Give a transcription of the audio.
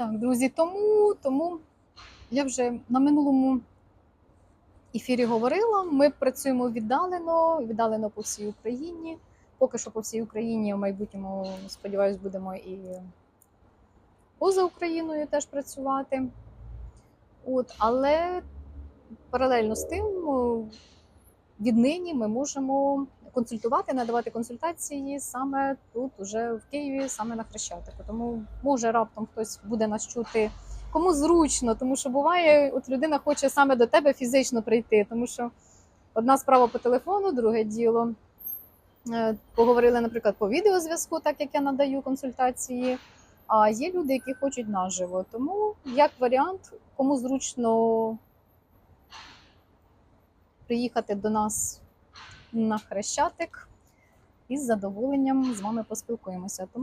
Так, друзі, тому, тому я вже на минулому ефірі говорила. Ми працюємо віддалено, віддалено по всій Україні. Поки що по всій Україні, в майбутньому, сподіваюсь, будемо і поза Україною теж працювати. От, але паралельно з тим, віднині ми можемо консультувати, надавати консультації саме тут, уже в Києві, саме на Хрещатику. Тому може раптом хтось буде нас чути. Кому зручно, тому що буває, от людина хоче саме до тебе фізично прийти, тому що одна справа по телефону, друге діло. Е, Поговорили, наприклад, по відеозв'язку, так як я надаю консультації. А є люди, які хочуть наживо. Тому, як варіант, кому зручно приїхати до нас на Хрещатик, із задоволенням з вами поспілкуємося. Тому